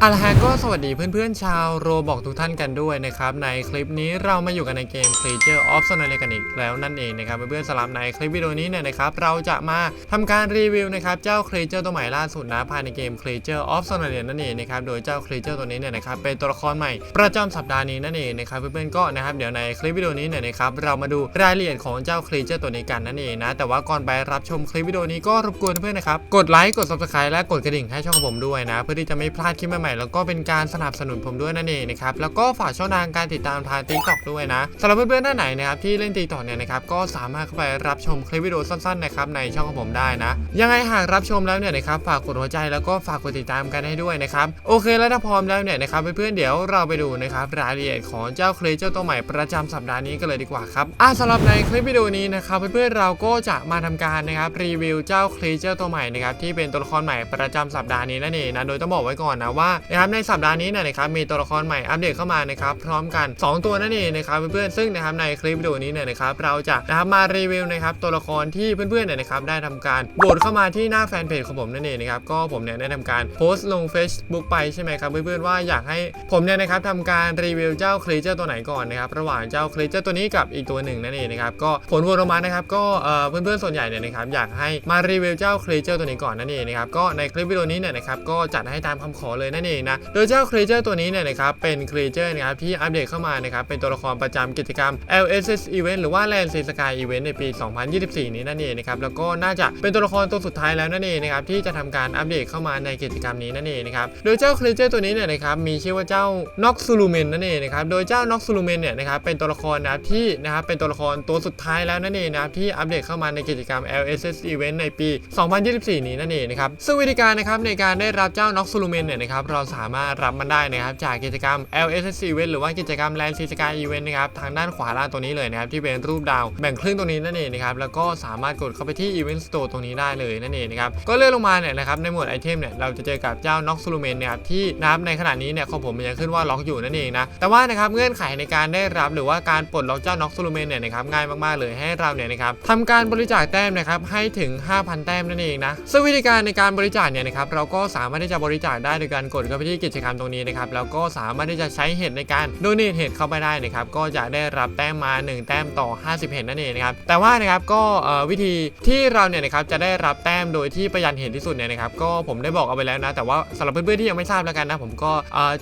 เอาละฮะก็สวัสดีเพื่อนๆ ชาวโรบอกทุกท่านกันด้วยนะครับ ในคลิปนี้เรามาอยู่กันในเกม Creature of s o n a l กันอีกแล้วนั่นเองนะครับเพื่อนๆสำหรับในคลิปวิดีโอนี้เนี่ยนะครับเราจะมาทำการรีวิวนะครับเจ้า Creature ตัวใหม่ล่าสุดนะภายในเกม Creature of s o n a l นั่นเองนะครับโดยเจ้า Creature ตัวนี้เนี่ยนะครับเป็นตัวละครใหม่ประจำสัปดาห์นี้นั่นเองนะครับเพื่อนๆก็นะครับเดี๋ยวในคลิปวิดีโอนี้เนี่ยนะครับเรามาดูรายละเอียดของเจ้า Creature ตัวนี้กันนั่นเองนะแต่ว่าก่อนไปรับชมคลิปวิดีโอนี้ก็รบกวนเพื่อนๆนะครับกดไลค์กด Subscribe และกดกระดิ่งให้ช่องผมด้วยนะเพื่อที่จะไม่พลาดคลิปใหม่ๆแล้วก็เป็นการสนับสนุนผมด้วยนั่นเองนะครับแล้วก็ฝากช่องทางการติดตามทาง TikTok ด้วยนะสำหรับเพื่อนๆท่านไหนนะครับที่เล่น TikTok เนี่ยนะครับก็สามารถเข้าไปรับชมคลิปวิดีโอสั้นๆนะครับในช่องของผมได้นะ ยังไงหากรับชมแล้วเนี่ยนะครับฝากกดหัวใจแล้วก็ฝากกดติดตามกันให้ด้วยนะครับโอเคแล้วถ้าพร้อมแล้วเนี่ยนะครับเพื่อนๆเดี๋ยวเราไปดูนะครับรายละเอียดของเจ้าเคลเจอร์ตัวใหม่ประจำสัปดาห์นี้กันเลยดีกว่าครับอะสำหรับในคลิปวิดีโอนี้นะครับเพื่อนๆเราก็จะมาทำการนะครับรีวิวเจ้าเคลเจอร์ตัวใหม่นะครับที่เป็นตัวละครใหม่ประจำสัปดาห์นี้นั่นเองนะโดยต้องบอกไว้ก่อนนะว่านะครับในสัปดาห์นี้นะครับมีตัวละครใหม่อัปเดตเข้ามานะครับพร้อมกัน 2 ตัวนั่นเองนะครับเพื่อนๆซึ่งนะครับในคลิปวิดีโอนี้เนี่ยนะครับเราจะนะครับมารีวิวนะครับตัวละครที่เพื่อนๆเนี่ยนะครับได้ทำการโหวตเข้ามาที่หน้าแฟนเพจของผมนั่นเองนะครับก็ผมเนี่ยได้ทำการโพสต์ลง Facebook ไปใช่ไหมครับเพื่อนๆว่าอยากให้ผมเนี่ยนะครับทำการรีวิวเจ้าครีเจอร์ตัวไหนก่อนนะครับระหว่างเจ้าครีเจอร์ตัวนี้กับอีกตัวหนึ่งนั่นเองนะครับก็ผลโหวตออกมานะครับก็เอ่เพื่อนๆส่วนใหญ่เนี่ยนะครับอยากให้มารีวิวเจ้าครีเจอร์ตัวนี้ก่อนนั่นเองนะครับก็ในคลิปวิดีโอนี้เนี่ยนะครับก็จัดให้ตามคำขอเลยนั่นเองนะโดยเจ้าครีเจอร์ตัวนี้เนี่ยนะครับเป็นครีเจอร์นะครับที่อัปเดตเข้ามานะครับเป็นตัวละครประจำกิจกรรม LSS Event หรือว่า Land Sea Sky Event ในปี 2024 นี้นั่นเองนะครับแล้วก็น่าจะเป็นตัวละครตัวสุดท้ายแล้วนั่นเองนะครับที่จะทำการอัปเดตเข้ามาในกิจกรรมนี้นั่นเองนะครับโดยเจ้าครีเจอร์ตัวนี้เนี่ยนะครับมีชื่อว่าเจ้าน็อกซูลูเมนนั่นเองนะครับโดยเจ้าน็อกซูลูเมนเนี่ยนะครับเป็นตัวละครนะครับที่นะครับเป็นตัวละครตัวสุดท้ายแล้วนั่นเองนะครับที่อัปเดตเข้ามาในกิจกรรม LSS Event ในปี 2024 นี้นั่นเองนะครับซึ่งวิธีการนะครับในการได้รับเจ้าน็อกซูลูเมนเนี่ยนะครับเราสามารถรับมันได้นะครับจากกิจกรรม LSS Event หรือว่ากิจกรรม Land Sea Sky Event นะครับทางด้านขวาล่างตัวนี้เลยนะครับที่เป็นรูปดาวแบ่งครึ่งตรงนี้นั่นเองนะครับแล้วก็สามารถกดเข้าไปที่ Event Store ตรงนี้ได้เลยนั่นเองนะครับก็เลื่อนลงมาเนี่ยนะครับในหมวดไอเทมเนี่ยเราจะเจอกับเจ้าน็อกซูลูเมนนะครับที่นับในขณะนี้เนี่ยของผมมันยังขึ้นว่าล็อกอยู่นั่นเองนะแต่ว่านะครับเงื่อนไขในการได้รับหรือว่าการปลดล็อกเจ้าน็อกซูลูเมนเนี่ยนะครับง่ายมากๆเลยให้เราเนี่ยนะครับทำการบริจาคแต้มนะครับให้ถึง 5,000 แต้มนั่นเองนะซึ่งวิธีการในการบริจาคเนี่ยนะครับเราก็สามารถที่จะบริจาคได้โดยการกดเข้าไปที่กิจกรรมตรงนี้นะครับแล้วก็สามารถที่จะใช้เห็ดในการโดเนทเห็ดเข้าไปได้นะครับก็จะได้รับแต้มมา 1 แต้มต่อ 50 เห็ดนั่นเองนะครับแต่ว่านะครับก็วิธีที่เราเนี่ยนะครับจะได้รับแต้มโดยที่ประหยัดเห็ดที่สุดเนี่ยนะครับก็ผมได้บอกเอาไปแล้วนะแต่ว่าสำหรับเพื่อนๆที่ยังไม่ทราบแล้วกันนะผมก็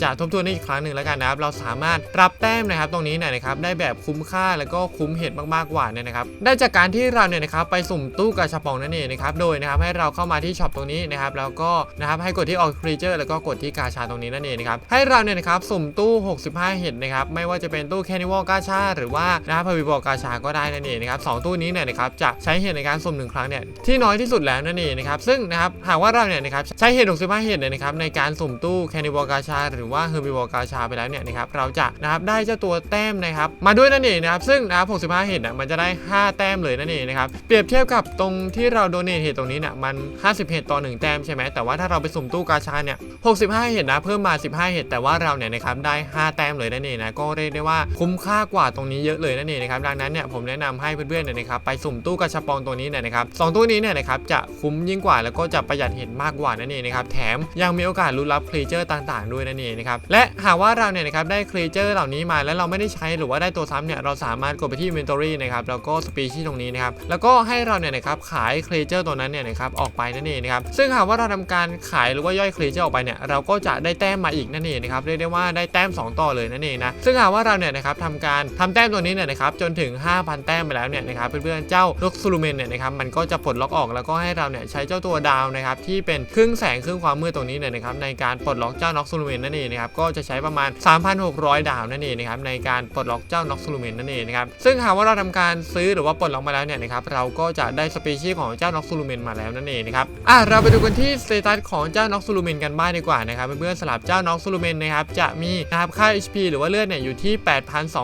จะทบทวนอีกครั้งหนึ่งแล้วกันนะครับเราสามารถรับแต้มนะครับตรงนี้เนี่ยนะครับได้แบบคุ้มค่าแล้วก็คุ้มเห็ดมากๆกว่าเนี่ยนะครับได้จากการที่เราเนี่ยนะครับไปสุ่มตู้กาชาปองนั่นเองนะครับโดยนะครับให้เราเข้ามาที่ช็อปตรงนี้นะครับแล้วก็นะครับให้กดที่ออกครีเจอร์แล้วก็กดที่กาชาตรงนี้นั่นเองนะครับให้เราเนี่ยนะครับสุ่มตู้ 65 เห็ดนะครับไม่ว่าจะเป็นตู้แคนิวอลกาชา หรือว่านะครับพาวิบอกาชาก็ได้นั่นเองนะครับสองตู้นี้เนี่ยนะครับจะใช้เห็ดในการสุ่มหนึ่งครั้งเนี่ยที่น้อยที่สุดแล้วนั่นเองนะครับซึ่งนะครับหากว่าเราเนี่ยนะครับใช้เห็ด65 เห็ดเนี่ยนะครับในการสุ่มตู้แคนิวอลกาชา หรือว่าเฮอร์บิวอกาชาไปแล้วเนี่ยนะครับเราจะนะครับได้เจ้าตัวแต้มนะครับมาด้วยนั่นเองนะครับซึ่งนะครับ65 เห็ดน่ะมันจะได้ 5 แต้มเลยนั่นเองนะครับเปรียบเทียบกับตรงที่เราโดเนทเห็ดตรงนี้เนี่ยมัน 50 เห็ดต่อ 1 แต้มใช่ไหมแต่ว่าถ้าเราไปสุ่มตู้กาชาเนี่ย65เห็ดนะ เพิ่มมา 15 เห็ดแต่ว่าเราเนี่ยนะครับได้ 5 แต้มเลยนั่นเองนะก็เรียกได้ว่าคุ้มค่ากว่าตรงนี้เยอะเลยนั่นเองนะครับดังนั้นเนี่ยผมแนะนำให้เพื่อนๆเนี่ยนะครับไปสุ่มตู้กระชับปองตัวนี้เนี่ยนะครับสองตู้นี้เนี่ยนะครับจะคุ้มยิ่งกว่าแล้วก็จะประหยัดเห็ดมากกว่านั่นเองนะครับแถมยังมีโอกาสลุ้นรับครีเจอร์ต่างๆ ด้วยนั่นเองนะครับและหากว่าเราเนี่ยนะครับได้ครีเจอร์เหล่านี้มาแล้วเราไม่ได้ใช้หรือว่าได้ตัวซ้ำเนี่ยเราสามารถกดไปที่ inventory นะครับแล้วก็สปีชีตรงนี้นะครับแล้วก็ให้เราเนี่ยนะครับขายครีเจอร์ตัวนั้นเนี่ยนะครับออกไปนั่นเองนะครับซึ่งหากว่าเราทำการขายหรือว่าย่อยครีเจอร์ออกไปเนี่ยเราก็จะได้แต้มมาอีกนั่นเองนะครับเรียกได้ว่าได้แต้ม 2 ต่อเลยนั่นเองนะซึ่งหากว่าเราเนี่ยนะครับทำการทำแต้มตัวนี้เนี่ยนะครับจนถึง 5,000 แต้มไปแล้วเนี่ยนะครับเพื่อนๆเจ้าลูกซูลูเมนเนี่ยนะครับมันก็จะปลดล็อกออกแล้วก็ให้เราเนี่ยใช้เจ้าตัวดาวนะครับที่เป็นครึ่งแสงครึ่งความมืดตรงนี้เนี่ยนะครับในการปลดล็อกเจ้าน็อกซูลูเมนนั่นเองนะครับก็จะใช้ประมาณ 3,600 ดาวนั่นเองนะครับในการปลดล็อกเจ้าน็อกซูลูเมนนั่นเองนะครับซึ่งหากว่าเราทำการซื้อหรือว่าปลดล็อกมาแล้วเนี่ยนะครับเราก็จะได้สเปเชียลของเจ้าน็อกซูลูเมนมาแล้วนั่นเองนะครับอะเราไปดูกันที่สเตตัสของเจ้าน็อกซูลูเมนกันบ้างดีกว่านะนะครับเพื่อนๆสลับเจ้าน็อกซูลูเมนนะครับจะมีนะครับค่า HP หรือว่าเลือดเนี่ยอยู่ที่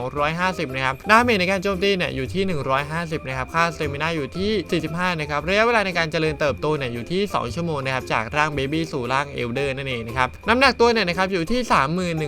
8,250 นะครับดาเมจในการโจมตีเนี่ยอยู่ที่ 150 นะครับค่าสเตมินาอยู่ที่ 45 นะครับระยะเวลาในการเจริญเติบโตเนี่ยอยู่ที่ 2 ชั่วโมงนะครับจากร่างเบบี้สู่ร่างเอลเดอร์นั่นเองนะครับน้ำหนักตัวเนี่ยนะครับอยู่ที่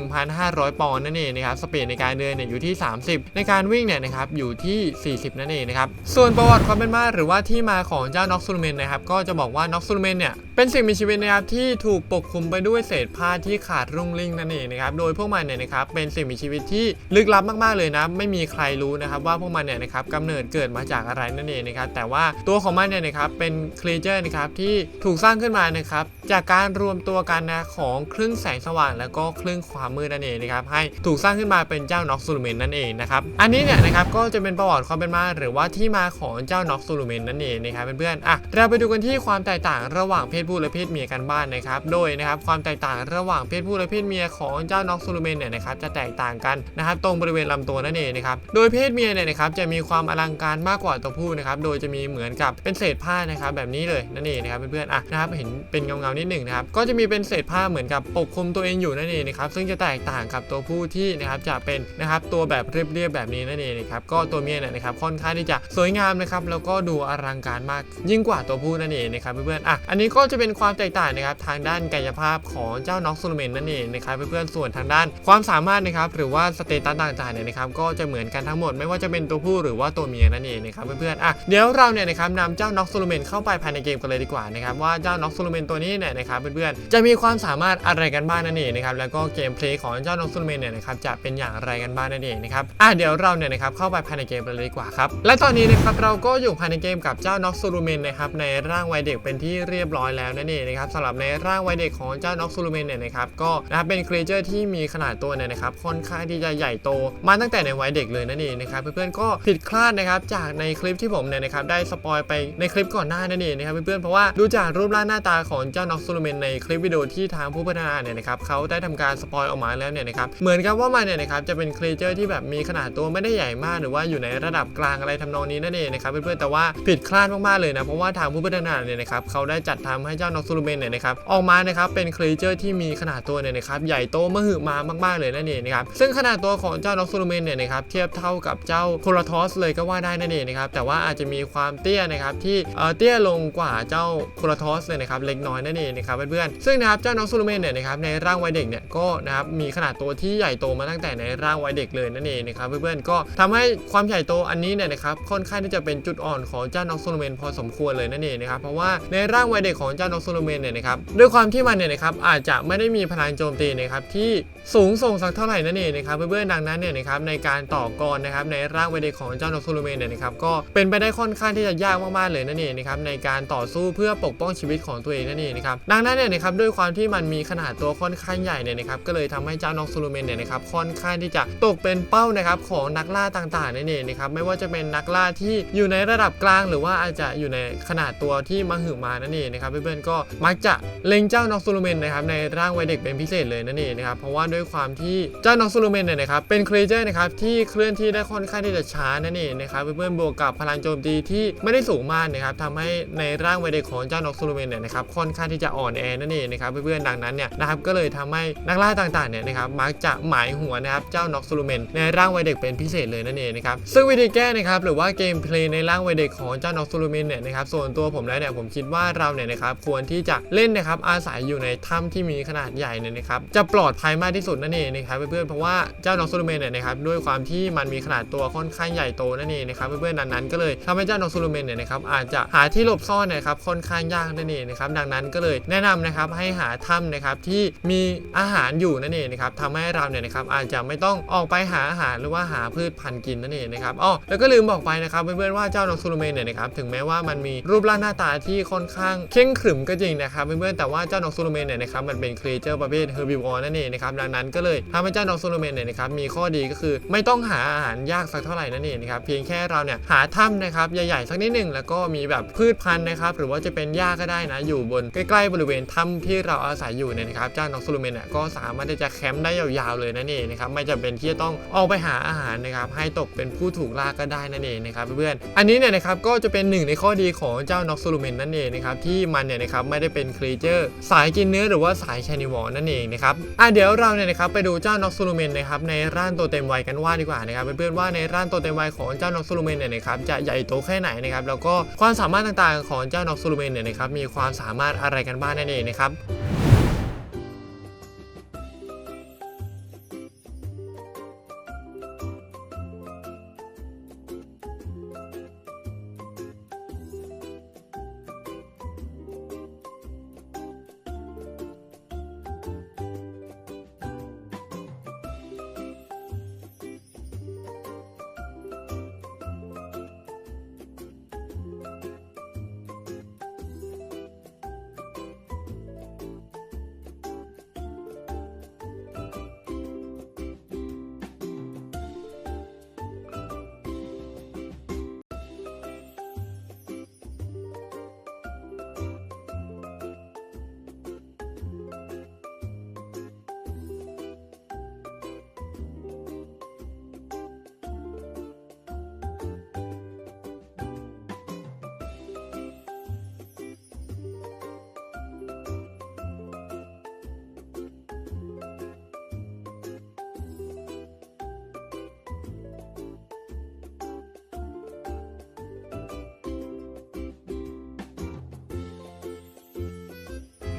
31,500 ปอนด์นั่นเองนะครับสปีดในการเดินเนี่ยอยู่ที่ 30 ในการวิ่งเนี่ยนะครับอยู่ที่ 40 นั่นเองนะครับส่วนประวัติความเป็นมาหรือว่าที่มาของเจ้าน็อกซูลูเมนนะครับก็จะบอกว่าน็อกซูลเมนเนี่ยเป็นสิ่งมีชีวิตนะครับที่ถูกปกคลุมไปด้วยเศศษผ้าที่ขาดรุ่งริ่งนั่นเองนะครับโดยพวกมันเนี่ยนะครับเป็นสิ่งมีชีวิตที่ลึกลับมากๆเลยนะไม่มีใครรู้นะครับว่าพวกมันเนี่ยนะครับกำเนิดเกิดมาจากอะไรนั่นเองนะครับแต่ว่าตัวของมันเนี่ยนะครับเป็นครีเจอร์นะครับที่ถูกสร้างขึ้นมานะครับจากการรวมตัวกันนะของครึ่งแสงสว่าง แล้วก็ครึ่งความมืดนั่นเองนะครับให้ถูกสร้างขึ้นมาเป็นเจ้าน็อกซูลูเมนนั่นเองนะครับอันนี้เนี่ยนะครับก็จะเป็นประวัติความเป็นมาหรือว่าที่มาของเจ้าน็อกซูลูเมนนั่นเองนะครับเพื่อนๆอะเราไปดูกันที่ความแตกต่างระหว่างเพศผู้และเพศเมียกันบ้างนะครับโดยนะครับความแตกต่างระหว่างเพศผู้และเพศเมียของเจ้าน็อกซูลูเมนเนี่ยนะครับจะแตกต่างกันนะครับตรงบริเวณลำตัวนั่นเองนะครับโดยเพศเมียเนี่ยนะครับจะมีความอลังการมากกว่าตัวผู้นะครับโดยจะมีเหมือนกับเป็นเศษผ้านะครับแบบนี้เลยนั่นเองนะครับเพื่อนๆอะนะครับเห็นเป็นเงาๆนิดหนึ่งนะครับก็จะมีเป็นเศษผ้าเหมือนกับปกคลุมตัวเองอยู่นั่นเองนะครับซึ่งจะแตกต่างกับตัวผู้ที่นะครับจะเป็นนะครับตัวแบบเรียบๆแบบนี้นั่นเองนะครับก็ตัวเมียเนี่ยนะครับค่อนข้างที่จะสวยงามนะครับแล้วก็ดูอลังการมากยิ่งกว่าตัวผู้นั่นเองนะครับเพื่อนๆอะอันนี้ก็จะเป็นความแตกต่างนะครับทางด้านกายภาพของเจ้าน็อกซูลเมนนั่นเองนะครับเพื่อนๆส่วนทางด้าน ความสามารถนะครับหรือว่าสเตตัสต่างๆเนี่ยนะครับก็จะเหมือนกันทั้งหมดไม่ว่าจะเป็นตัวผู้หรือว่าตัวเมียนั่นเองนะครับเพื่อนๆอะเดี๋ยวเราเนี่ยนะครับนำเจ้าน็อกซูลเมนเข้าไปภายในเกมกันเลยดีกว่านะครับว่าเจ้าน็อกซูลเมนตัวนี้เนี่ยนะครับเพื่อนๆจะมีความสามารถอะไรกันบ้างนั่นเองนะครับแล้วก็เกมเพลย์ของเจ้าน็อกซูลเมนเนี่ยนะครับจะเป็นอย่างไรกันบ้างนั่นเองนะครับอะเดี๋ยวเราเนี่ยนะครับเข้าไปภายในเกมกันเลยดีกว่าครับและตอนนี้นะครับเราก็อยู่ภายในเกมกับเจ้าน็อกซูลเมนนะครับในร่างวัยเด็กเป็นที่เรียบร้อยแล้วนั่นเองนะครับสำหรับในร่างวัยเด็กของเจ้าน็อกซูลูเมนเนี่ยนะครับก็นะครับเป็นครีเจอร์ที่มีขนาดตัวเนี่ยนะครับค่อนข้างที่จะใหญ่โต มาตั้งแต่ในวัยเด็กเลยนั่นเองนะครับเพื่อนๆก็ผิดคลาดนะครับจากในคลิปที่ผมเนี่ยนะครับได้สปอยไปในคลิปก่อนหน้านั่นเองนะครับเพื่อนๆเพราะว่าดูจากรูปร่างหน้าตาของเจ้าน็อกซูลูเมนในคลิปวิดีโอที่ทางผู้พัฒนาเนี่ยนะครับเขาได้ทำการสปอยออกมาแล้วเนี่ยนะครับเหมือนกับว่ามันเนี่ยนะครับจะเป็นครีเจอร์ที่แบบมีขนาดตัวไม่ได้ใหญ่มากหรือว่าอยู่ในระดับกลางอะไรทำนองนี้นั่นเองนะครับเพื่อนๆแต่ว่าผิดคลาดมากๆเลยนะเพราะว่าทางผู้พัฒนาเนี่ยนะครับเขาได้จัดทำให้เจ้าน็อกซูลูเมนเนี่ยนะครับออกมานะครับเป็นครีเจอร์ที่มีขนาดตัวเนี่ยนะครับใหญ่โตมหึมามากๆเลยนั่นเองนะครับซึ่งขนาดตัวของเจ้าน็อกซูลูเมนเนี่ยนะครับเทียบเท่ากับเจ้าโครทอสเลยก็ว่าได้นั่นเองนะครับแต่ว่าอาจจะมีความเตี้ยนะครับที่เตี้ยลงกว่าเจ้าโครทอสเลยนะครับเล็กน้อยนั่นเองนะครับเพื่อนๆซึ่งนะครับเจ้าน็อกซูลูเมนเนี่ยนะครับในร่างวัยเด็กเนี่ยก็นะครับมีขนาดตัวที่ใหญ่โตมาตั้งแต่ในร่างวัยเด็กเลยนั่นเองนะครับเพื่อนๆก็ทำให้ความใหญ่โตอันนี้เนี่ยนะครับค่อนข้างที่จะเป็นจุดอ่อนของเจ้าน็อกซูลูเมนพอสมควรเลยนั่นเองนะครับเพราะว่าในร่างวัยเด็กของเจ้าน็อกซูลูเมนเนี่ยนะครับด้วยความที่มันเนี่ยนะครับอาจจะไม่ได้มีพลังโจมตีนะครับที่สูงส่งสักเท่าไหร่นั่นเองนะครับเพื่อนๆดังนั้นเนี่ยนะครับในการต่อกรนะครับในร่างเวเดของเจ้านกซูลูเมนเนี่ยนะครับก็เป็นไปได้ค่อนข้างที่จะยากมากๆเลยนั่นเองนะครับในการต่อสู้เพื่อปกป้องชีวิตของตัวเองนั่นเองนะครับดังนั้นเนี่ยนะครับด้วยความที่มันมีขนาดตัวค่อนข้างใหญ่เนี่ยนะครับก็เลยทำให้เจ้านกซูลูเมนเนี่ยนะครับค่อนข้างที่จะตกเป็นเป้านะครับของนักล่าต่างๆนั่นเองนะครับไม่ว่าจะเป็นนักล่าที่อยู่ในระดับกลาง หรือว่าอาจจะอยู่ในขนาดตัวที่มหือมานั่นเองนะครับเพื่อนๆก็มักจะเล็งเจ้านกซูลูเมนนะครับในร่างวัยเด็กเป็นพิเศษเลยนั่นเองนะครับเพราะว่าด้วยความที่เจ้าน็อกซูลูเมนเนี่ยนะครับเป็นครีเจอร์นะครับที่เคลื่อนที่ได้ค่อนข้างที่จะช้านั่นเองนะครับเพื่อนๆบวกกับพลังโจมตีที่ไม่ได้สูงมากนะครับทำให้ในร่างวัยเด็กของเจ้าน็อกซูลูเมนเนี่ยนะครับค่อนข้างที่จะอ่อนแอนั่นเองนะครับเพื่อนๆดังนั้นเนี่ยนะครับก็เลยทำให้นักล่าต่างๆเนี่ยนะครับมักจะหมายหัวนะครับเจ้าน็อกซูลูเมนในร่างวัยเด็กเป็นพิเศษเลยนั่นเองนะครับซึ่งวิธีแก้นะครับหรือว่าเกมเพลย์ในร่างวัยเด็กของเจ้าน็อกซูลูเมนเนี่ยนะครับส่วนตัวผมแล้วเนี่ยผมคิดว่าเราเนี่ยนะครับควรที่จะเล่นนะครับอาศัยอยู่ในถ้ำที่มีขนาดใหญ่เนี่ยนะครับจะปลอดภัยมากที่สุดนั่นเองนะครับเพื่อนๆเพราะว่าเจ้าน็อกซูลูเมนเนี่ยนะครับด้วยความที่มันมีขนาดตัวค่อนข้างใหญ่โตนั่นเองนะครับเพื่อนๆดังนั้นก็เลยทำให้เจ้าน็อกซูลูเมนเนี่ยนะครับอาจจะหาที่หลบซ่อนเนยนะครับค่อนข้างยากนั่นเองนะครับดังนั้นก็เลยแนะนำนะครับให้หาถ้ำนะครับที่มีอาหารอยู่นั่นเองนะครับทำให้เราเนี่ยนะครับอาจจะไม่ต้องออกไปหาอาหารหรือว่าหาพืชพันธุ์กินนั่นเองนะครับอ๋อแล้วก็ลืมบอกไปนะครับเพื่อนๆว่าเจ้าน็อกซูลูเมนเนี่ยนะครับถึงแม้ว่ามันมีรูปร่างหน้าตาที่ค่อนข้างเข่งขรึมก็จริงนะครับเพื่อนๆแต่ว่าเจ้าน็อกซูลูเมนเนี่ยนะครับมันเป็นครีเจอร์ประเภทเฮอร์บิวอร์นั่นเองนะครับดังนั้นก็เลยทำให้เจ้าน็อกซูลูเมนเนี่ยนะครับมีข้อดีก็คือไม่ต้องหาอาหารยากสักเท่าไหร่นั่นเองนะครับเพียงแค่เราเนี่ยหาถ้ำนะครับใหญ่ๆสักนิดหนึ่งแล้วก็มีแบบพืชพันธุ์นะครับหรือว่าจะเป็นหญ้าก็ได้นะอยู่บนใกล้ๆบริเวณถ้ำที่เราอาศัยอยู่เนี่ยนะครับเจ้าน็อกซูลูเมนเนี่ยก็สามารถที่จะแคมป์ได้ยาวๆเลยนั่นเองนะครับไม่จำเป็นที่จะต้องออกไปหาอาหารนะครับให้ตกเป็นผู้ถูกล่าก็ได้นั่นเองนะครับเพื่อนๆอันนี้เนี่ยนะครับก็จะเป็นหนึ่งในข้อดีของเจ้านอกซูลูเมนนั่นเองนะครับที่มันเนี่ยนะครับไม่ได้เป็นครีเจอร์สายกินเนื้อหรือว่าสายแคนิวอนั่นเองนะครับอะเดี๋ยวเราเนี่ยนะครับไปดูเจ้าน็อกซูลูเมนนะครับในร่างตัวเต็มวัยกันว่าดีกว่านะครับเพื่อนๆว่าในร่างตัวเต็มวัยของเจ้าน็อกซูลูเมนเนี่ยนะครับจะใหญ่โตแค่ไหนนะครับแล้วก็ความสามารถต่างๆของเจ้าน็อกซูลูเมนเนี่ยนะครับมีความสามารถอะไรกันบ้างนั่นเองนะครับ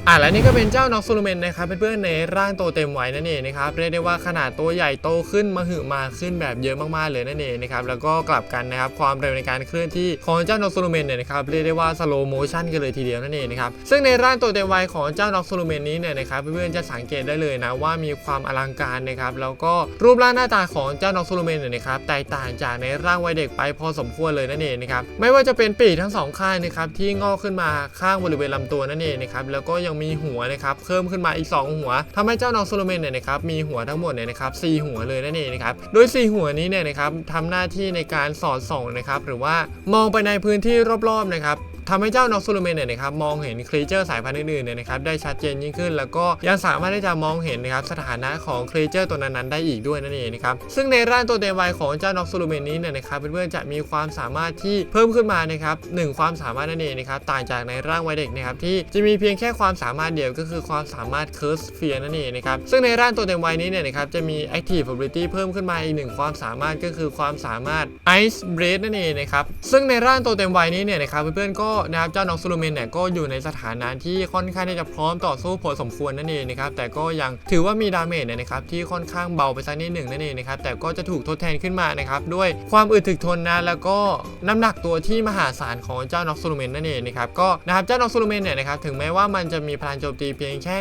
อะและนี่ก็เป็นเจ้าน็อกซูลูเมนนะครับเพื่อนๆในร่างโตเต็มวัยนั่นเองนะครับเรียกได้ว่าขนาดตัวใหญ่โตขึ้นมาหือมาขึ้นแบบเยอะมากๆเลยนั่นเองนะครับแล้วก็กลับกันนะครับความเร็วในการเคลื่อนที่ของเจ้าน็อกซูลูเมนเนี่ยนะครับเรียกได้ว่าสโลโมชันกันเลยทีเดียวนั่นเองนะครับซึ่งในร่างโตเต็มวัยของเจ้าน็อกซูลูเมนนี้เนี่ยนะครับเพื่อนๆจะสังเกตได้เลยนะว่ามีความอลังการนะครับแล้วก็รูปร่างหน้าตาของเจ้าน็อกซูลูเมนเนี่ยนะครับแตกต่างจากในร่างวัยเด็กไปพอสมควรเลยนั่นเองนะครับไม่ว่าจะเป็นปีกทั้งสองข้างนะครับที่งอกขึ้นมาข้างบริเวณลำตัวนั่นเองนะครับแล้วก็ยังมีหัวนะครับเพิ่มขึ้นมาอีก 2 หัวทำให้เจ้าน้องโซโลเมนเนี่ยนะครับมีหัวทั้งหมดเนี่ยนะครับสหัวเลยนั่นเองนะครับโดย 4 หัวนี้เนี่ยนะครับทำหน้าที่ในการสอดส่องนะครับหรือว่ามองไปในพื้นที่รอบๆนะครับ ทำให้เจ้านอกซูลูเมนเนี่ยนะครับมองเห็นครีเจอร์สายพันธุ์อื่นๆเนี่ยนะครับได้ชัดเจนยิ่งขึ้น แล้วก็ยังสามารถที่จะมองเห็นนะครับสถานะของครีเจอร์ตัวนั้นๆได้อีกด้วยนั่นเองนะครับซึ่งในร่างตัวเต็มวัยของเจ้านอกซูลูเมนนี้เนี่ยนะครับเพื่อนๆจะมีความสามารถที่เพิ่มขึ้นมานะครับหนึ่งความสามารถนั่นเองนะครับต่างจากในร่างวัยเด็กนะครับที่จะมีเพียงแค่ความสามารถเดียวก็คือความสามารถเคิร์สเฟียนั่นเองนะครับซึ่งในร่างตัวเต็มวัยนี้เนี่ยนะครับจะมี Active Ability เพิ่มขึ้นมาอีกหนึ่งความสามารถก็คือความสามารถ Ice Breath นั่นเองนะครับซึ่งในร่างตัวเต็มวัยนี้เนี่ยนะครับเพื่อนๆก็นะครับเจ้าน้องซูลูเมนเนี่ยก็อยู่ในสถานะที่ค่อนข้างที่จะพร้อมต่อสู้พอสมควรนั่นเองนะครับแต่ก็ยังถือว่ามีดาเมจเนี่ยนะครับที่ค่อนข้างเบาไปสักนิดหนึ่งนั่นเองนะครับแต่ก็จะถูกทดแทนขึ้นมานะครับด้วยความอึดถึกทนนะแล้วก็น้ำหนักตัวที่มหาศาลของเจ้าน็อกซูลูเมนนั่นเองนะครับก็นะครับเจ้าน็อกซูลูเมนเนี่ยนะครับถึงแม้ว่ามันจะมีพลังโจมตีเพียงแค่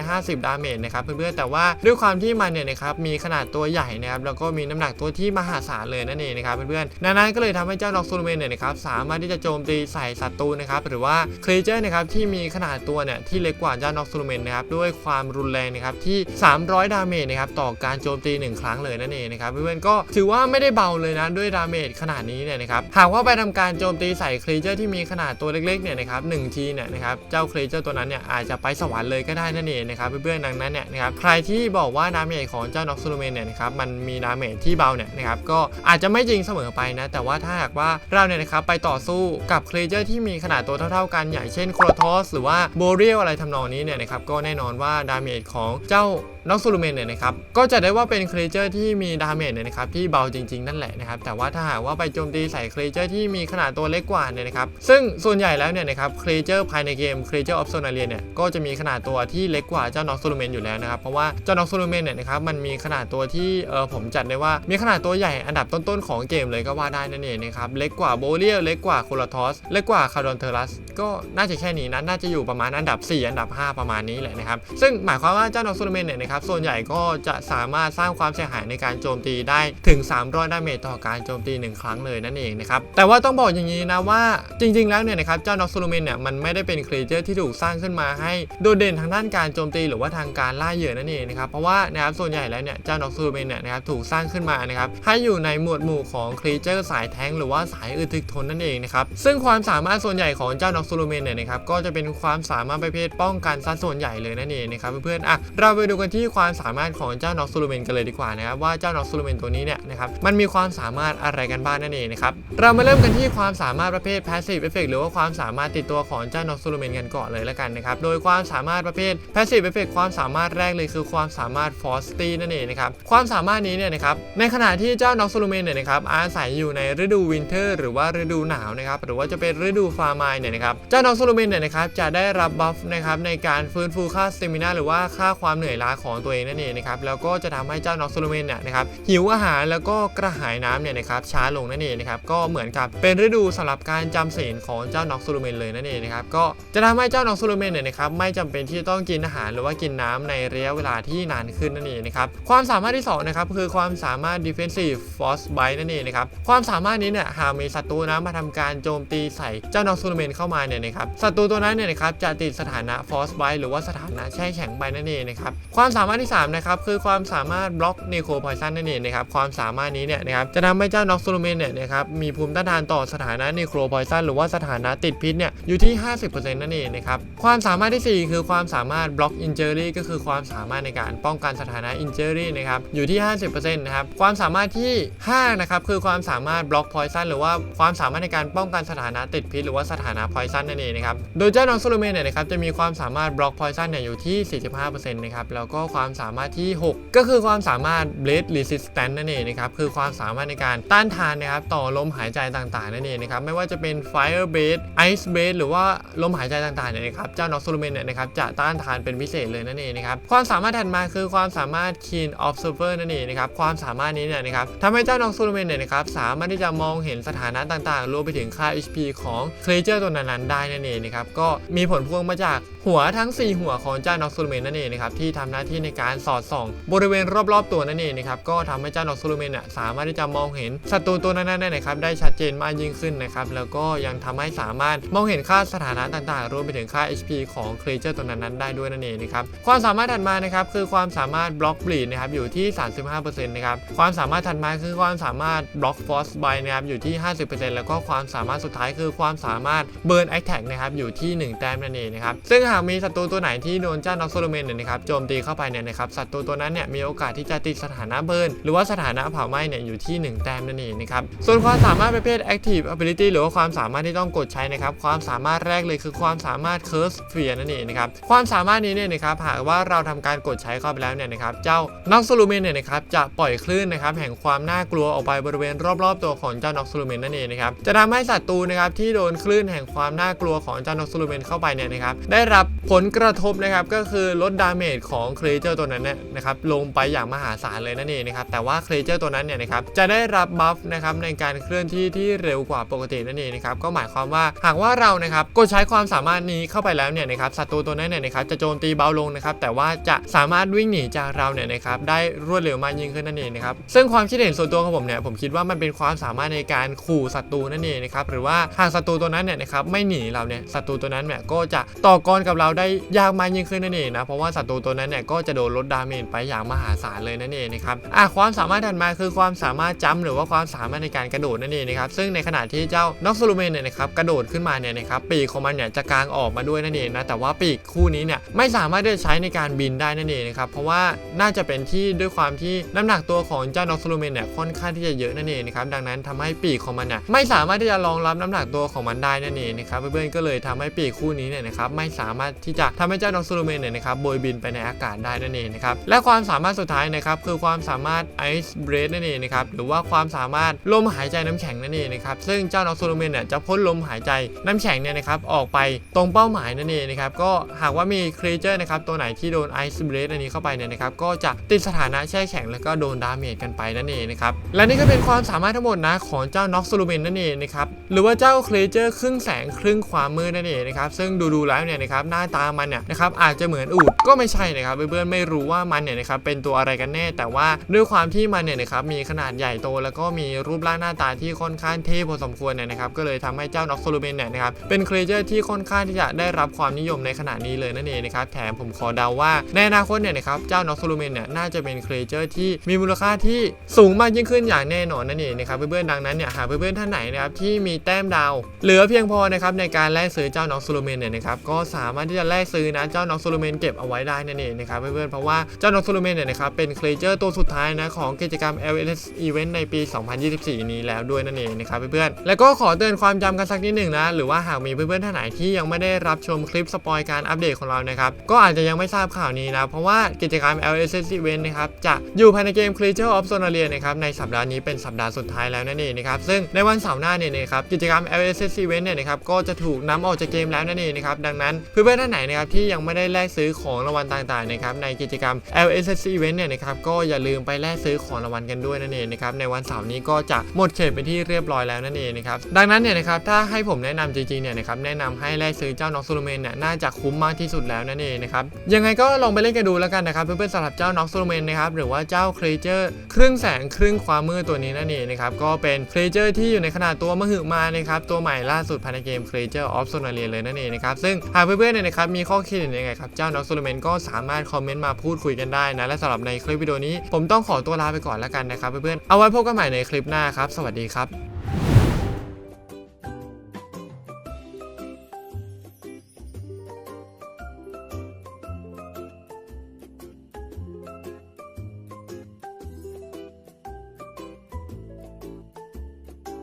150 ดาเมจนะครับเพื่อนๆแต่ว่าด้วยความที่มันเนี่ยนะครับมีขนาดตัวใหญ่นะครับแล้วก็มีน้ำหนักตัวที่มหาศาลเลยนั่นเองนะครับเพื่อนๆดังนั้นก็เลยทำให้เจ้าน็อกซูลูเมนเนี่ยนะครับสามารถที่จะโจมตีใส่ศัตรูนะครับหรือว่าครีเจอร์นะครับที่มีขนาดตัวเนี่ยที่เล็กกว่าเจ้าน็อกซูลูเมนนะครับด้วยความรุนแรงนะครับที่ 300 ดาเมจนะครับต่อการโจมตี 1 ครั้งเลยนั่นเองนะครับเพื่อนๆก็ถือว่าไม่ได้เบาเลยนะด้วยดาเมจขนาดนี้เนี่ยนะครับหากว่าไปทำการโจมตีใส่ครีเจอร์ที่มีขนาดตัวเล็กๆเนี่ยนะครับหนึ่งทีเนี่ยนะครับเจ้าครีเจอร์ตัวนั้นเนี่ยอาจจะไปสวรรค์เลยก็ได้นั่นเองนะครับเพื่อนๆดังนั้นเนี่ยนะครับใครที่บอกว่าดาเมจของเจ้าน็อกซูลูเมนเนี่ยนะครับมันมีดาเมจที่เบาเนี่ยนะครับก็อาจจะไม่จริงเสมอไปนะแต่ว่าถ้าหากว่าเราเนี่ยนะครับไปต่อสู้กับครีเจอร์ที่มีขนาดตัวเท่า ๆ กันอย่างเช่นโครทอสหรือว่าโบเรียลอะไรทำนองนี้เนี่ยนะครับก็แน่นอนว่าดาเมจของเจ้า น็อกซูลูเมนเนี่ยนะครับก็จะได้ว่าเป็นครีเจอร์ที่มีดาเมจเนี่ยนะครับที่เบาจริงๆนั่นแหละนะครับแต่ว่าถ้าหากว่าไปโจมตีใส่ครีเจอร์ที่มีขนาดตัวเล็กกว่าเนี่ยนะครับซึ่งส่วนใหญ่แล้วเนี่ยนะครับครีเจอร์ภายในเกมครีเจอร์ออฟโซนาเรียเนี่ยก็จะมีขนาดตัวที่เล็กกว่าเจ้าน็อกซูลูเมนอยู่แล้วนะครับเพราะว่าเจ้าน็อกซูลูเมนเนี่ยนะครับมันมีขนาดตัวที่เออผมจัดได้ว่ามีขนาดตัวใหญ่อันดับต้นๆของเกมเลยก็ว่าได้นั่นเองนะครับเล็กกว่าโบเรียเล็กกว่าโคลาทอสเล็กกว่าคาร์ดอนเทอรัสก็น่าจะแค่นี้นะน่าจะอยู่ประมาณอันดับ 4 อันดับ 5 ประมาณนี้แหละนะครับซึ่งหมายความว่าเจ้าน็อซูลูเมนเนี่ยนะครับส่วนใหญ่ก็จะสามารถสร้างความเสียหายในการโจมตีได้ถึง 300ดาเมจต่อการโจมตี 1 ครั้งเลยนั่นเองนะครับ แต่ว่าต้องบอกอย่างนี้นะว่าจริง ๆ แล้วเนี่ยนะครับเจ้าน็อกซูลูเมนเนี่ยมันไม่ได้เป็นครีเจอร์ที่ถูกสร้างขึ้นมาให้โดดเด่นทางด้านการโจมตีหรือว่าทางการล่าเหยื่อนั่นเองนะครับเพราะว่านะครับส่วนใหญ่แล้วเนี่ยเจ้าน็อกซูลูเมนเนี่ยนะครับถูกสร้างขึ้นมานะครับให้อยู่ในหมวดหมู่ของครีเจอร์สายแท้งหรือว่าสายอึดถึกทนนั่นเองนะครับซึ่งความสามารถส่วนใหญ่ของเจ้าน็อกซูลูเมนเนี่ยนะครับก็จะเป็นความสามารถประเภทป้องกันซะส่วนใหญ่เลยนั่นเองนะครับเพื่อนๆอะเราไปดูกันที่ที่ความสามารถของเจ้าน็อกซูลูเมนกันเลยดีกว่านะครับว่าเจ้าน็อกซูลูเมนตัวนี้เนี่ยนะครับมันมีความสามารถอะไรกันบ้างนั่นเองนะครับเรามาเริ่มกันที่ความสามารถประเภท passive effect หรือว่าความสามารถติดตัวของเจ้าน็อกซูลูเมนกันก่อนเลยละกันนะครับโดยความสามารถประเภท passive effect ความสามารถแรกเลยคือความสามารถ frosty นั่นเองนะครับความสามารถนี้เนี่ยนะครับในขณะที่เจ้าน็อกซูลูเมนเนี่ยนะครับอาศัยอยู่ในฤดูวินเทอร์หรือว่าฤดูหนาวนะครับหรือว่าจะเป็นฤดูฟาร์มายเนี่ยนะครับเจ้าน็อกซูลูเมนเนี่ยนะครับจะได้รับบัฟนะครับในการฟื้นฟูค่าสเตมินาหรือว่าค่าความเหนื่อยล้าของตัวเองนั่นเองนะครับแล้วก็จะทำให้เจ้าน็อกซูลูเมนเนี่ยนะครับหิวอาหารแล้วก็กระหายน้ำเนี่ยนะครับช้าลงนั่นเองนะครับก็เหมือนกับเป็นฤดูสำหรับการจำศีลของเจ้าน็อกซูลูเมนเลยนั่นเองนะครับก็จะทำให้เจ้าน็อกซูลูเมนเนี่ยนะครับไม่จำเป็นที่จะต้องกินอาหารหรือว่ากินน้ำในระยะเวลาที่นานขึ้นนั่นเองนะครับความสามารถที่สองนะครับคือความสามารถ defensive force bite นั่นเองนะครับความสามารถนี้เนี่ยหากมีศัตรูนะมาทำการโจมตีใส่เจ้าน็อกซูลูเมนเข้ามาเนี่ยนะครับศัตรูตัวนั้นเนี่ยนะครับจะติดสถานะ force bite หรือว่าสถานะแช่แข็งไปนั่นเองนะครับความสาามารถที่สามนะครับคือความสามารถ block necro poison นั่นเองนะครับความสามารถนี้เนี่ยนะครับจะทำให้เจ้าน็อกซูลูเมนเนี่ยนะครับมีภูมิต้านทานต่อสถานะ necro poison หรือว่าสถานะติดพิษเนี่ยอยู่ที่ 50%นั่นเองนะครับความสามารถทีสี่4 คือความสามารถ block injury ก็คือความสามารถในการป้องกันสถานะ injury นะครับอยู่ที่ 50%นะครับความสามารถที่5นะครับคือความสามารถ block poison หรือว่าความสามารถในการป้องกันสถานะติดพิษหรือว่าสถานะ poison นั่นเองนะครับโดยเจ้าน็อกซูลูเมนเนี่ยนะครับจะมีความสามารถ block poison เนี่ยอยู่ที่ 45%นะครับแล้วก็ความสามารถที่ 6 ก็คือความสามารถ blade resistance นั่นเองนะครับคือความสามารถในการต้านทานนะครับต่อลมหายใจต่างๆนั่นเองนะครับไม่ว่าจะเป็น fire blade ice blade หรือว่าลมหายใจต่างๆเนี่ยนะครับเจ้าน็อกซูลูเมนเนี่ยนะครับจะต้านทานเป็นพิเศษเลยนั่นเองนะครับความสามารถถัดมาคือความสามารถ keen observer นั่นเองนะครับความสามารถนี้เนี่ยนะครับทำให้เจ้าน็อกซูลูเมนเนี่ยนะครับสามารถที่จะมองเห็นสถานะต่างๆรวมไปถึงค่า HP ของ creature ตัวนั้นๆได้นั่นเองนะครับก็มีผลพวงมาจากหัวทั้ง 4 หัวของเจ้าน็อกซูลูเมนนั่นเองนะครับที่ทำหน้าที่ในการสอดส่อง บริเวณรอบๆตัวนั่นเองนะครับก็ทำให้เจ้าน็อกซูลูเมนเนี่ยสามารถที่จะมองเห็นศัตรูตัวนั้นๆเนี่ยนะครับได้ชัดเจนมากยิ่งขึ้นนะครับแล้วก็ยังทำให้สามารถมองเห็นค่าสถานะต่างๆ รวมไปถึงค่า HP ของ creature ตัวนั้นๆได้ด้วยนั่นเองนะครับความสามารถถัดมานะครับคือความสามารถ block bleed นะครับอยู่ที่ 35%นะครับความสามารถถัดมาคือความสามารถ block force by นะครับอยู่ที่ 50%แล้วก็ความสามารถสุดท้ายคือความสามารถ burn attack นะครับอยู่ที่ 1 แต้มนั่นเองนะครับซึ่งหากมีศัตรูตัวไหนที่โดนเจ้าน็อกโซโลเมนเนี่ยนะครับโจมตีเข้าไปเนี่ยนะครับศัตรูตัวนั้นเนี่ยมีโอกาสที่จะติดสถานะเบิร์นหรือว่าสถานะเผาไหม้เนี่ยอยู่ที่ 1 แต้มนั่นเองนะครับส่วนความสามารถประเภท active ability หรือว่าความสามารถที่ต้องกดใช้นะครับความสามารถแรกเลยคือความสามารถ curse fear นั่นเองนะครับความสามารถนี้เนี่ยนะครับหากว่าเราทำการกดใช้เข้าไปแล้วเนี่ยนะครับเจ้าน็อกซโลเมนเนี่ยนะครับจะปล่อยคลื่นนะครับแห่งความน่ากลัวออกไปบริเวณรอบๆตัวของเจ้าน็อกซโลเมนนั่นเองนะครับจะทำให้ศัตรูนะครับที่โดนคลื่นแห่งความน่ากลัวของเจ้าน็อกซโลเมนเข้าไปเนี่ยนะครับได้รับผลกระทบนะครับก็คือลดดาเมจของครีเจอร์ตัวนั้นเนี่ยนะครับลงไปอย่างมหาศาลเลยนั่นเองนะครับแต่ว่าเครีเจอร์ตัวนั้นเนี่ยนะครับจะได้รับบัฟนะครับในการเคลื่อนที่ที่เร็วกว่าปกตินั่นเองนะครับก็หมายความว่าหากว่าเรานะครับกดใช้ความสามารถนี้เข้าไปแล้วเนี่ยนะครับศัตรูตัวนั้นเนี่ยนะครับจะโจมตีเบาลงนะครับแต่ว่าจะสามารถวิ่งหนีจากเราเนี่ยนะครับได้รวดเร็วมากยิ่งขึ้นนั่นเองนะครับซึ่งความคิดเห็นส่วนตัวของผมเนี่ยผมคิดว่ามันเป็นความสามารถในการขู่ศัตรูนั่นเองนะครับหรือว่าหากศัตรูตัวนั้นเนี่ยนะครับไม่หนีเราเนี่ยศัตรูตัวนั้นเนี่ยก็จะต่อกรกับเราได้ยากมากยิ่งขึ้นนั่นเองนะเพราะว่าศัตรูตัวนั้นเนี่ยก็จะโดนลดดาเมจไปอย่างมหาศาลเลยนั่นเองนะครับอะความสามารถถัดมาคือความสามารถจัมหรือว่าความสามารถในการกระโดดนั่นเองนะครับซึ่งในขณะที่เจ้าน็อกซูลูเมนเนี่ยนะครับกระโดดขึ้นมาเนี่ยนะครับปีกของมันเนี่ยจะกางออกมาด้วยนั่นเองนะแต่ว่าปีกคู่นี้เนี่ยไม่สามารถที่จะใช้ในการบินได้นั่นเองนะครับเพราะว่าน่าจะเป็นที่ด้วยความที่น้ำหนักตัวของเจ้าน็อกซูลูเมนเนี่ยค่อนข้างที่จะเยอะนั่นเองนะครับดังนั้นทำให้ปีกของมันเนี่ยไม่สามารถที่จะรองรับน้ำหนักตัวของมันได้นั่นเองนะครับเพื่อนๆก็เลยทำให้ปีกคู่นี้เนี่ยนะครับไม่สามารถที่จะทำให้เจ้านอกซูลูเมนเนี่ยนะครับโบยบินไปในอากาศได้นั่นเองนะครับและความสามารถสุดท้ายนะครับคือความสามารถ Ice Breath นั่นเองนะครับหรือว่าความสามารถลมหายใจน้ำแข็งนั่นเองนะครับซึ่งเจ้าน็อกซูลูเมนเนี่ยจะพ่นลมหายใจน้ำแข็งเนี่ยนะครับออกไปตรงเป้าหมายนั่นเองนะครับก็หากว่ามีครีเจอร์นะครับตัวไหนที่โดน Ice Breath อันนี้เข้าไปเนี่ยนะครับก็จะติดสถานะแช่แข็งแล้วก็โดนดาเมจกันไปนั่นเองนะครับและนี่ก็เป็นความสามารถทั้งหมดนะของเจ้าน็อกซูลูเมนนั่นเองนะครับหรือว่าเจ้าครีเจอร์ครึ่งแสงครึ่งความมืดนั่นเองนะครับซึ่งดูๆแล้วเนี่ยนะครับหน้าตามันเนี่ยนะครับอาจจะเหมือนอูดก็ไม่ใช่นะครับเพื่อนๆ ไม่รู้ว่ามันเนี่ยนะครับเป็นตัวอะไรกันแน่ แต่ว่าด้วยความที่มันเนี่ยนะครับมีขนาดใหญ่โตแล้วก็มีรูปร่างหน้าตาที่ค่อนข้างเท่พอสมควรเนี่ยนะครับก็เลยทำให้เจ้าน็อกซูลูเมนเนี่ยนะครับเป็นครีเจอร์ที่ค่อนข้างที่จะได้รับความนิยมในขณะนี้เลยนั่นเองนะครับแถมผมขอเดาว่าในอนาคตเนี่ยนะครับเจ้าน็อกซูลูเมนเนี่ยน่าจะเป็นครีเจอร์ที่มีมูลค่าที่สูงมากยิ่งขึ้นอย่างแน่นอนนั่นเองนะครับเพื่อนๆดังนั้นเนี่ยหากเพื่อนๆท่านไหนนะครับที่มีแต้มดาว เหลือเพียงพอนะครับในการแลกซื้อเจ้าน้องซูลูเมนเนี่ยนะครับก็สามารถที่จะแลกซื้อนะเจ้าน้องซูลูเมนเก็บเอาไว้ได้นั่นเองนะครับเพื่อนๆ เพราะว่าเจ้าน้องซูลูเมนเนี่ยนะครับเป็นเครีเจอร์ตัวสุดท้ายนะของกิจกรรม LS Event ในปี 2024 นี้แล้วด้วยนั่นเองนะครับเพื่อนๆ แล้วก็ขอเตือนความจำกันสักนิดหนึ่งนะ หรือว่าหากมีเพื่อนๆท่านไหนที่ยังไม่ได้รับชมคลิปสปอยการอัปเดตของเรานะครับก็อาจจะยังไม่ทราบข่าวนี้นะเพราะว่ากิจกรรม LS Event นะครับจะอยู่ภายในเกม Creature of Sonaria นะครับในสัปดาห์นี้เป็นสัปดาห์สุดท้ายแล้วนั่นเองนะครับซึ่งในวันเสาร์หน้าเนี่ยนะครับกิจกรรม LS Event เนี่ยนะครับก็จะถูกนำออกจากเกมแล้วนั่นเองนะครับดังนั้นเพื่อนๆท่านไหนนะครับที่ยังไม่ได้แลกซื้อของรางวัลต่างๆนะครับในกิจกรรม LSC Event เนี่ยนะครับก็อย่าลืมไปแลกซื้อของรางวัลกันด้วยนั่นเองนะครับในวันเสาร์นี้ก็จะหมดเขตไปที่เรียบร้อยแล้วนั่นเองนะครับดังนั้นเนี่ยนะครับถ้าให้ผมแนะนำจริงๆเนี่ยนะครับแนะนำให้แลกซื้อเจ้าน็อกซูลเมนเนี่ยน่าจะคุ้มมากที่สุดแล้วนั่นเองนะครับยังไงก็ลองไปเล่นกันดูแล้วกันนะครับเพื่อนๆสำหรับเจ้าน็อกซูลเมนนะครับหรือว่าเจ้าครีเจอร์ครึ่งแสงครึ่งความมืดตัวนี้นั่นเองนะครับก็เป็นครีเจอร์ที่อยู่ในขนาดตัวมหึมานะครับตัวใหม่ล่าสุดภายในเกม Creature of Sonaria เลยนั่นเองนะครับซึ่งหากเพื่อนๆเนี่ยนะครับมีข้อคิดเห็นยังไงครับเจ้าน็อกซูลเมนก็สามารถคอมเมนต์มาพูดคุยกันได้นะ และสำหรับในคลิปวิดีโอนี้ ผมต้องขอตัวลาไปก่อนแล้วกันนะครับเพื่อนๆเอาไว้พบกันใหม่ในคลิปหน้าครับ สวัสดีครับ